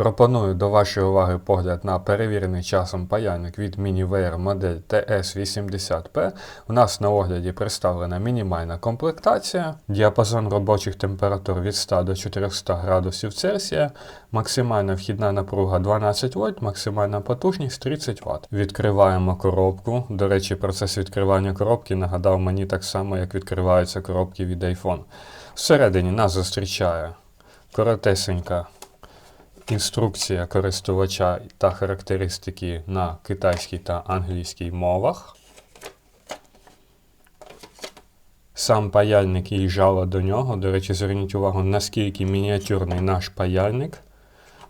Пропоную до вашої уваги погляд на перевірений часом паяльник від Miniware модель TS80P. У нас на огляді представлена мінімальна комплектація, діапазон робочих температур від 100 до 400 градусів Цельсія, максимальна вхідна напруга 12 вольт, максимальна потужність 30 Вт. Відкриваємо коробку. До речі, процес відкривання коробки нагадав мені так само, як відкриваються коробки від iPhone. Всередині нас зустрічає коротесенька інструкція користувача та характеристики на китайській та англійській мовах. Сам паяльник і жало до нього. До речі, зверніть увагу, наскільки мініатюрний наш паяльник.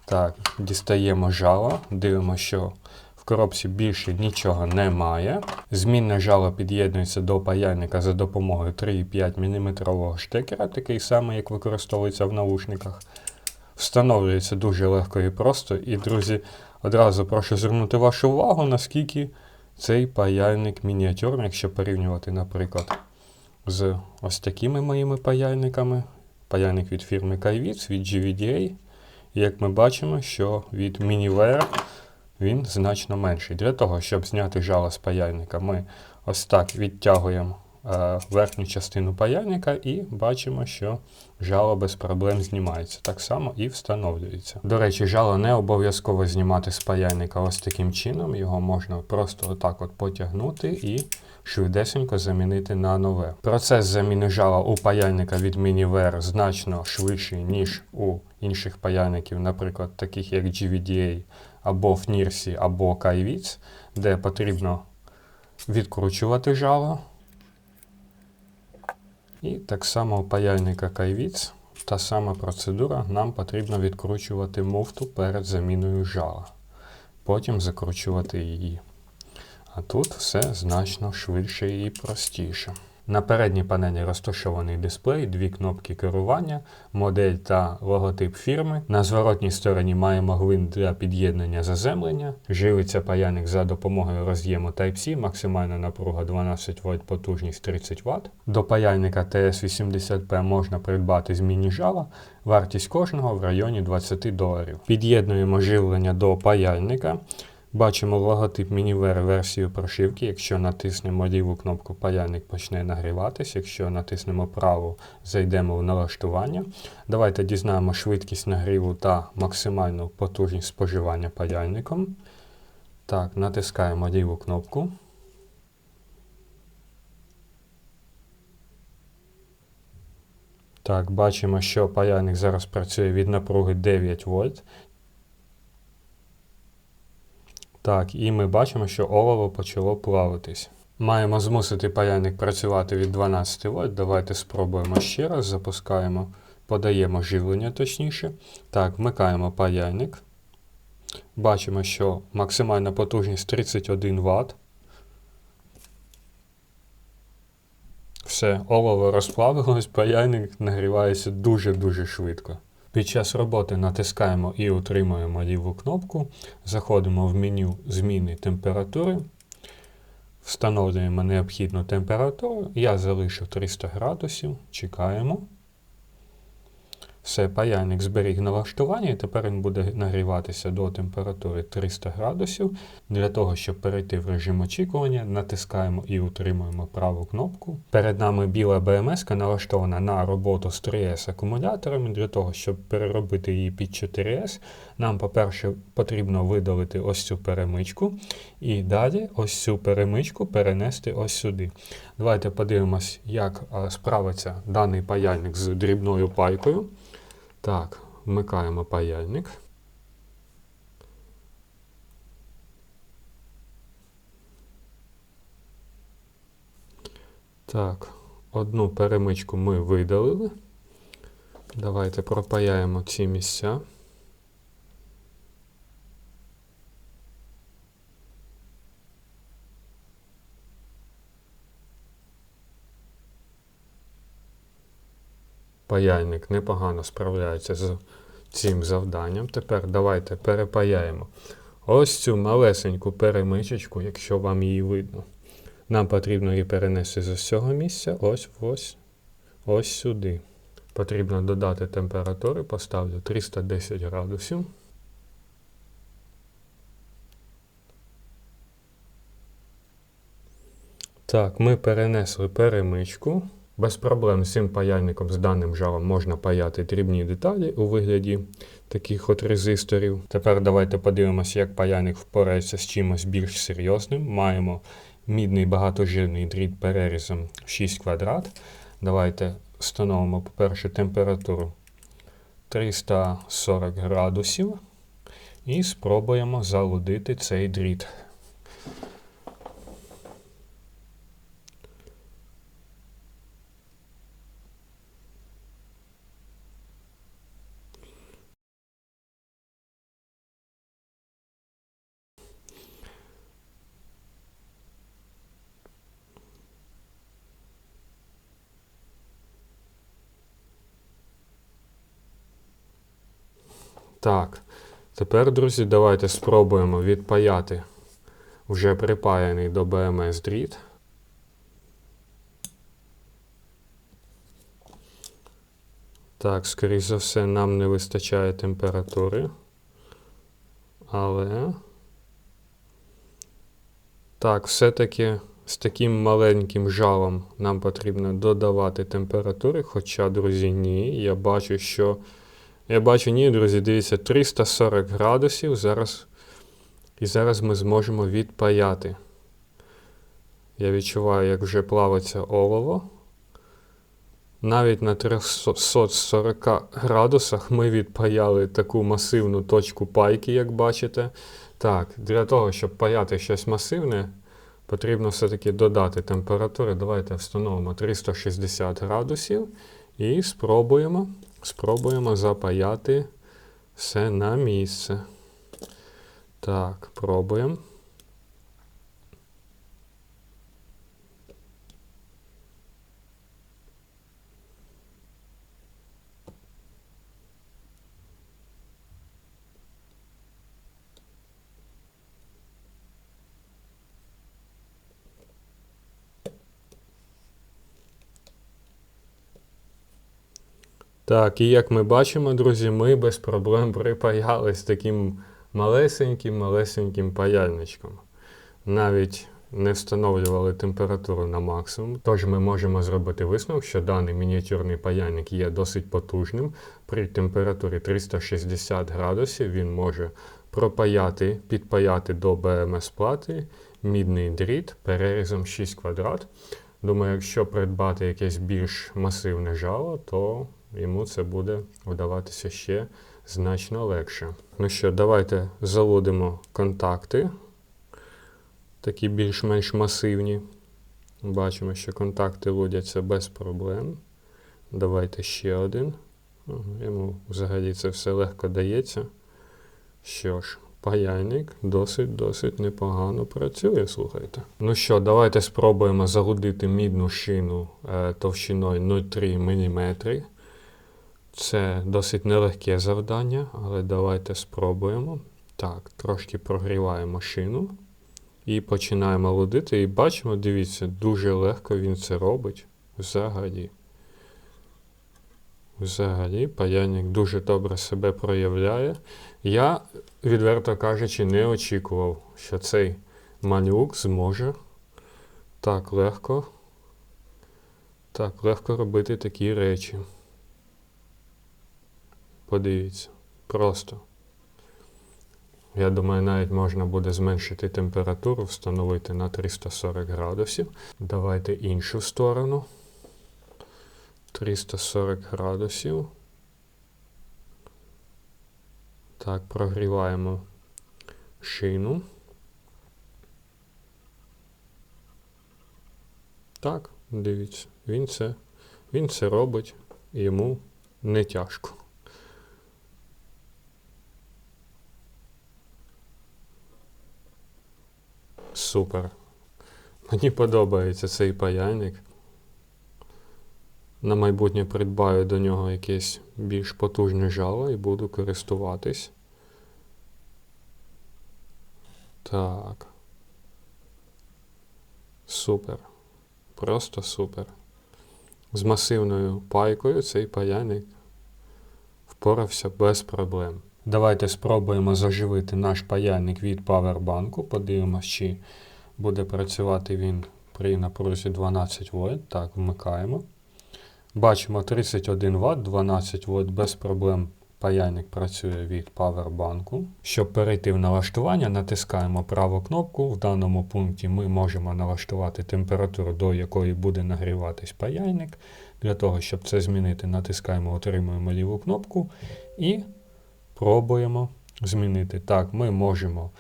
Так, дістаємо жало, дивимося, що в коробці більше нічого немає. Змінне жало під'єднується до паяльника за допомогою 3,5 мм штекера, такий самий, як використовується в наушниках. Встановлюється дуже легко і просто. І, друзі, одразу прошу звернути вашу увагу, наскільки цей паяльник мініатюрний, якщо порівнювати, наприклад, з ось такими моїми паяльниками. Паяльник від фірми Kaiwitz, від GVDA. І як ми бачимо, що від Miniware він значно менший. Для того, щоб зняти жало з паяльника, ми ось так відтягуємо верхню частину паяльника і бачимо, що жало без проблем знімається. Так само і встановлюється. До речі, жало не обов'язково знімати з паяльника ось таким чином. Його можна просто отак от потягнути і швидесенько замінити на нове. Процес заміни жала у паяльника від Miniware значно швидший, ніж у інших паяльників, наприклад, таких як GVDA або FNIRSI, або Kaiwitz, де потрібно відкручувати жало. І так само паяльника кайвіц, та сама процедура, нам потрібно відкручувати муфту перед заміною жала. Потім закручувати її. А тут все значно швидше і простіше. На передній панелі розташований дисплей, дві кнопки керування, модель та логотип фірми. На зворотній стороні маємо гвинт для під'єднання заземлення. Живиться паяльник за допомогою роз'єму Type-C, максимальна напруга 12 вольт, потужність 30 Вт. До паяльника TS80P можна придбати змінні жала, вартість кожного в районі 20 доларів. Під'єднуємо живлення до паяльника. Бачимо логотип Miniware версію прошивки. Якщо натиснемо ліву кнопку паяльник почне нагріватися. Якщо натиснемо праву, зайдемо в налаштування. Давайте дізнаємо швидкість нагріву та максимальну потужність споживання паяльником. Так, натискаємо ліву кнопку. Так, бачимо, що паяльник зараз працює від напруги 9 вольт. Так, і ми бачимо, що олово почало плавитись. Маємо змусити паяльник працювати від 12 вольт. Давайте спробуємо ще раз. Запускаємо, подаємо живлення точніше. Так, вмикаємо паяльник. Бачимо, що максимальна потужність 31 Вт. Все, олово розплавилось, паяльник нагрівається дуже-дуже швидко. Під час роботи натискаємо і утримуємо ліву кнопку, заходимо в меню зміни температури, встановлюємо необхідну температуру. Я залишу 300 градусів, чекаємо. Все, паяльник зберіг налаштування, і тепер він буде нагріватися до температури 300 градусів. Для того, щоб перейти в режим очікування, натискаємо і утримуємо праву кнопку. Перед нами біла БМС налаштована на роботу з 3С акумуляторами. Для того, щоб переробити її під 4С, нам, по-перше, потрібно видалити ось цю перемичку. І далі ось цю перемичку перенести ось сюди. Давайте подивимось, як справиться даний паяльник з дрібною пайкою. Так, вмикаємо паяльник. Так, одну перемичку ми видалили. Давайте пропаяємо ці місця. паяльник непогано справляється з цим завданням. Тепер давайте перепаяємо ось цю малесеньку перемичечку, якщо вам її видно. Нам потрібно її перенести з цього місця ось ось, ось сюди. Потрібно додати температури, поставлю 310 градусів. Так, ми перенесли перемичку. Без проблем цим паяльником з даним жалом можна паяти дрібні деталі у вигляді таких от резисторів. Тепер давайте подивимося, як паяльник впорається з чимось більш серйозним. Маємо мідний багатожирний дріт перерізом 6 квадрат. Давайте встановимо, по-перше, температуру 340 градусів і спробуємо залудити цей дріт. Так, тепер, друзі, давайте спробуємо відпаяти вже припаяний до BMS дріт. Так, скоріш за все, нам не вистачає температури. Але. Так, все-таки з таким маленьким жалом нам потрібно додавати температури. Хоча, друзі, ні. Я бачу, що. Я бачу, ні, друзі, дивіться, 340 градусів. Зараз. І зараз ми зможемо відпаяти. Я відчуваю, як вже плавиться олово. Навіть на 340 градусах ми відпаяли таку масивну точку пайки, як бачите. Так, для того, щоб паяти щось масивне, потрібно все-таки додати температури. Давайте встановимо 360 градусів і спробуємо, спробуємо запаяти все на місце. Так, пробуємо. Так, і як ми бачимо, друзі, ми без проблем припаяли з таким малесеньким-малесеньким паяльничком. Навіть не встановлювали температуру на максимум. Тож ми можемо зробити висновок, що даний мініатюрний паяльник є досить потужним. При температурі 360 градусів він може пропаяти, підпаяти до БМС плати мідний дріт перерізом 6 квадрат. Думаю, якщо придбати якесь більш масивне жало, то йому це буде вдаватися ще значно легше. Ну що, давайте залудимо контакти, такі більш-менш масивні. Бачимо, що контакти лудяться без проблем. Давайте ще один. Йому взагалі це все легко дається. Що ж, паяльник досить-досить непогано працює, слухайте. Ну що, давайте спробуємо загудити мідну шину е, товщиною 0,3 мм. Це досить нелегке завдання, але давайте спробуємо. Так, трошки прогріваємо шину і починаємо лудити. І бачимо, дивіться, дуже легко він це робить. Взагалі. Взагалі, паяльник дуже добре себе проявляє. Я, відверто кажучи, не очікував, що цей малюк зможе так легко, так легко робити такі речі. Подивіться. Просто. Я думаю, навіть можна буде зменшити температуру, встановити на 340 градусів. Давайте іншу сторону. 340 градусів. Так, прогріваємо шину. Так, дивіться, він це, він це робить, йому не тяжко. Супер. Мені подобається цей паяльник. На майбутнє придбаю до нього якесь більш потужне жало і буду користуватись. Так. Супер. Просто супер. З масивною пайкою цей паяльник впорався без проблем. Давайте спробуємо заживити наш паяльник від павербанку. Подивимось, чи буде працювати він при напрузі 12 вольт. Так, вмикаємо. Бачимо 31 Вт, 12 вольт без проблем. Паяльник працює від павербанку. Щоб перейти в налаштування, натискаємо праву кнопку. В даному пункті ми можемо налаштувати температуру, до якої буде нагріватись паяльник. Для того, щоб це змінити, натискаємо, отримуємо ліву кнопку і пробуємо змінити. Так, ми можемо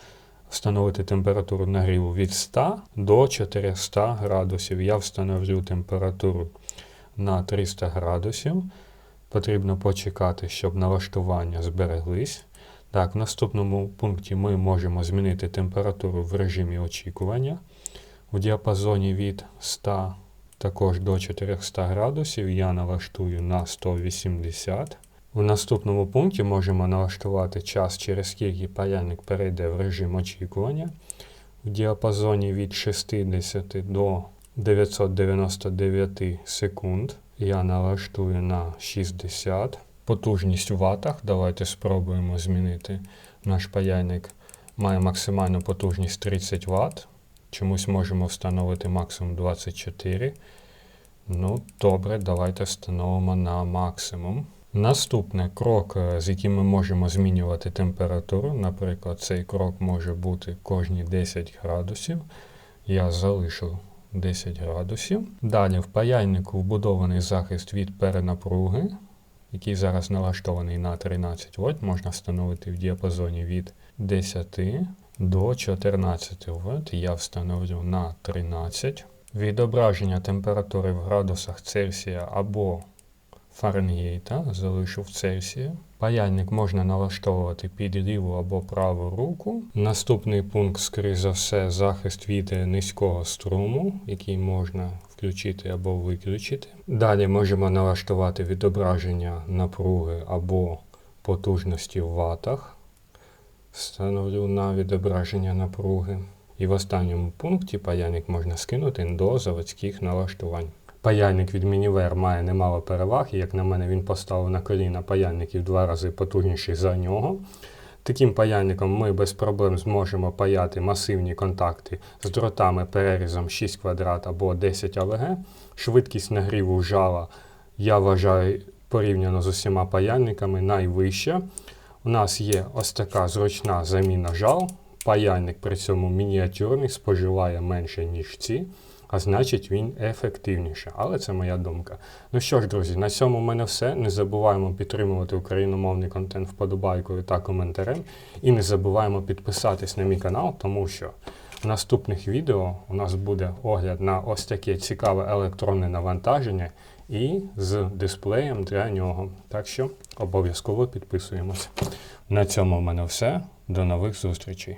встановити температуру нагріву від 100 до 400 градусів. Я встановлю температуру на 300 градусів. Потрібно почекати, щоб налаштування збереглись. Так, в наступному пункті ми можемо змінити температуру в режимі очікування в діапазоні від 100 також до 400 градусів. Я налаштую на 180. У наступному пункті можемо налаштувати час, через скільки паяльник перейде в режим очікування. В діапазоні від 60 до 999 секунд. Я налаштую на 60. Потужність у ватах. Давайте спробуємо змінити. Наш паяльник має максимальну потужність 30 Вт. Чомусь можемо встановити максимум 24. Ну, добре, давайте встановимо на максимум. Наступний крок, е, з яким ми можемо змінювати температуру. Наприклад, цей крок може бути кожні 10 градусів. Я залишу 10 градусів. Далі в паяльнику вбудований захист від перенапруги, який зараз налаштований на 13 вольт. Можна встановити в діапазоні від 10 до 14 вольт. Я встановлю на 13. Відображення температури в градусах Цельсія або Фаренгейта залишу в Цельсії. Паяльник можна налаштовувати під ліву або праву руку. Наступний пункт, скоріш за все, захист від низького струму, який можна включити або виключити. Далі можемо налаштувати відображення напруги або потужності в ватах. Встановлю на відображення напруги. І в останньому пункті паяльник можна скинути до заводських налаштувань. Паяльник від Miniver має немало переваг, і як на мене, він поставив на коліна паяльників два рази потужніший за нього. Таким паяльником ми без проблем зможемо паяти масивні контакти з дротами перерізом 6 квадрат або 10 АВГ. Швидкість нагріву жала, я вважаю, порівняно з усіма паяльниками найвища. У нас є ось така зручна заміна жал. Паяльник при цьому мініатюрний, споживає менше, ніж ці а значить він ефективніше. Але це моя думка. Ну що ж, друзі, на цьому в мене все. Не забуваємо підтримувати україномовний контент вподобайкою та коментарем. І не забуваємо підписатись на мій канал, тому що в наступних відео у нас буде огляд на ось таке цікаве електронне навантаження і з дисплеєм для нього. Так що обов'язково підписуємося. На цьому в мене все. До нових зустрічей.